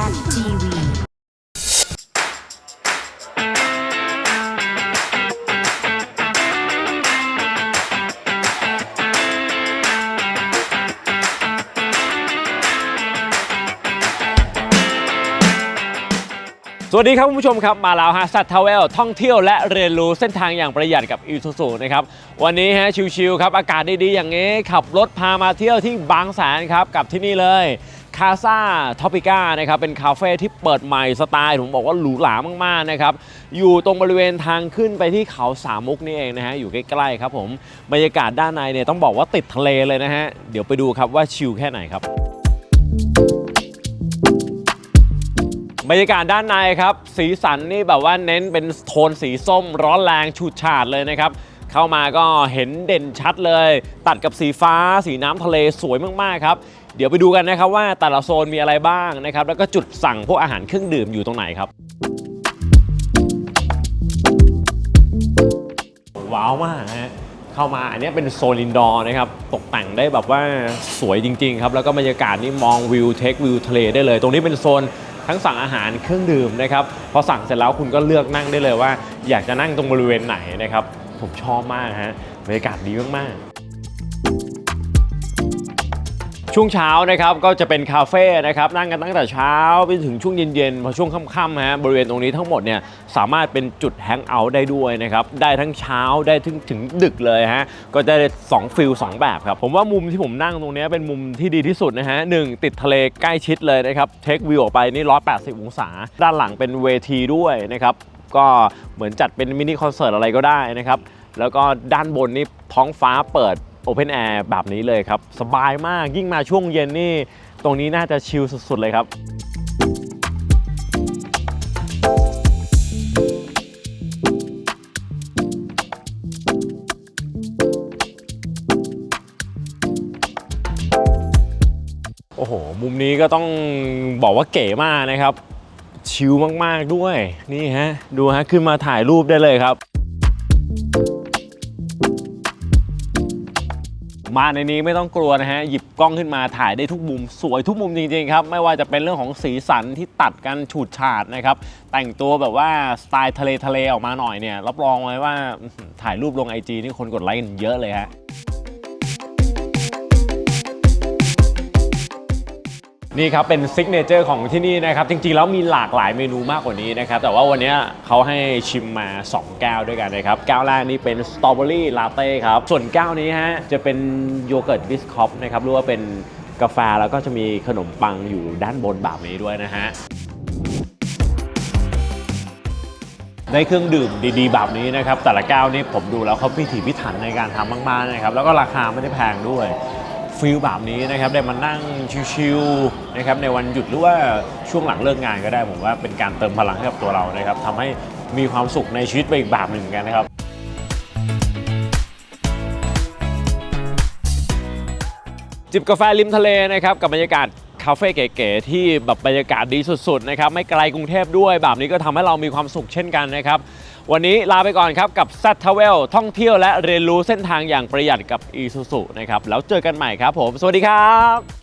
ZTV. สวัสดีครับคุณผู้ชมครับ มาแล้วฮะสัตว์ทาวเวลท่องเที่ยวและเรียนรู้เส้นทางอย่างประหยัดกับอีซูซูนะครับ วันนี้ฮะชิวๆครับ อากาศดีๆ อย่างนี้ ขับรถพามาเที่ยวที่บางแสนครับ กับที่นี่เลย คาซาทอปิก้านะครับเป็นคาเฟ่ที่เปิดใหม่สไตล์ผมบอกว่าหรูหรามากๆนะครับอยู่ตรงบริเวณทางขึ้นไปที่เขาสามมุกนี่เองนะฮะอยู่ใกล้ๆครับผมบรรยากาศด้านในเนี่ยต้องบอกว่าติดทะเลเลยนะฮะเดี๋ยวไปดูครับว่าชิลแค่ไหนครับบรรยากาศด้านในครับ สีสันนี่แบบว่าเน้นเป็นโทนสีส้มร้อนแรงฉูดฉาดเลยนะครับ เข้ามาก็เห็นเด่นชัดเลย ตัดกับสีฟ้า สีน้ำทะเลสวยมาก ๆ ครับ เดี๋ยวไปดูกันนะครับว่าแต่ละโซนมีอะไรบ้างนะครับ แล้วก็จุดสั่งพวกอาหารเครื่องดื่มอยู่ตรงไหนครับ ว้าวมากฮะเข้ามาอันนี้เป็นโซนอินดอร์นะครับ ตกแต่งได้แบบว่าสวยจริง ๆ ครับ แล้วก็บรรยากาศนี่มองวิวเทควิวทะเลได้เลย ตรงนี้เป็นโซนทั้งสั่งอาหารเครื่องดื่มนะครับ พอสั่งเสร็จแล้วคุณก็เลือกนั่งได้เลยว่า อยากจะนั่งตรงบริเวณไหนนะครับ ผมชอบมากฮะบรรยากาศดีมากๆ ช่วงเช้านะครับก็จะเป็นคาเฟ่นะครับนั่งกันตั้งแต่เช้าไปถึงช่วงเย็นๆพอช่วงค่ำๆฮะบริเวณตรงนี้ทั้งหมดเนี่ยสามารถเป็นจุดแฮงเอาท์ได้ด้วยนะครับได้ทั้งเช้าได้ถึงถึงดึกเลยฮะก็จะได้สองฟิลสองแบบครับผมว่ามุมที่ผมนั่งตรงนี้เป็นมุมที่ดีที่สุดนะฮะหนึ่งติดทะเลใกล้ชิดเลยนะครับเทควิวออกไปนี่180 องศา ด้านหลังเป็นเวทีด้วยนะครับก็เหมือนจัดเป็นมินิคอนเสิร์ตอะไรก็ได้นะครับแล้วก็ด้านบนนี่ท้องฟ้าเปิด Open Air แบบนี้เลยครับ สบายมากยิ่งมาช่วงเย็นนี่ ตรงนี้น่าจะชิลสุดๆเลยครับโอ้โห มุมนี้ก็ต้องบอกว่าเก๋มากนะครับ ชิลมาก ๆ ด้วย นี่ฮะ ดูฮะ ขึ้นมาถ่ายรูปได้เลยครับ มาในนี้ไม่ต้องกลัวนะฮะ หยิบกล้องขึ้นมาถ่ายได้ทุกมุม สวยทุกมุมจริงๆครับ ไม่ว่าจะเป็นเรื่องของสีสันที่ตัดกันฉูดฉาดนะครับ แต่งตัวแบบว่าสไตล์ทะเลทะเลออกมาหน่อยเนี่ย รับรองเลยว่าถ่ายรูปลงไอจีนี่คนกดไลค์กันเยอะเลยฮะ นี่ครับเป็นซิกเนเจอร์ของที่นี่นะครับ จริงๆ แล้วมีหลากหลายเมนูมากกว่านี้นะครับ แต่ว่าวันนี้เขาให้ชิมมา 2 แก้วด้วยกันนะครับ แก้วแรกนี่เป็นสตรอเบอรี่ลาเต้ครับ ส่วนแก้วนี้ฮะจะเป็นโยเกิร์ตบิสคอปนะครับหรือว่าเป็นกาแฟแล้วก็จะมีขนมปังอยู่ด้านบนแบบนี้ด้วยนะฮะได้เครื่องดื่มดีๆ แบบนี้นะครับ แต่ละแก้วนี่ผมดูแล้วเขาพิถีพิถันในการทำมากๆนะครับ แล้วก็ราคาไม่ได้แพงด้วย ฟิลแบบนี้นะครับได้มานั่งชิลๆนะครับในวันหยุดหรือว่าช่วงหลังเลิกงานก็ได้ผมว่าเป็นการเติมพลังให้กับตัวเรานะครับทำให้มีความสุขในชีวิตไปอีกแบบหนึ่งเหมือนกันนะครับจิบกาแฟริมทะเลนะครับกับบรรยากาศคาเฟ่เก๋ๆที่แบบบรรยากาศดีสุดๆนะครับไม่ไกลกรุงเทพด้วยแบบนี้ก็ทำให้เรามีความสุขเช่นกันนะครับ วันนี้ลาไปก่อนครับกับ z t r a v e l ท่องเที่ยวและเรียนรู้เส้นทางอย่างประหยัดกับ e s u s u นะครับแล้วเจอกันใหม่ครับผม สวัสดีครับ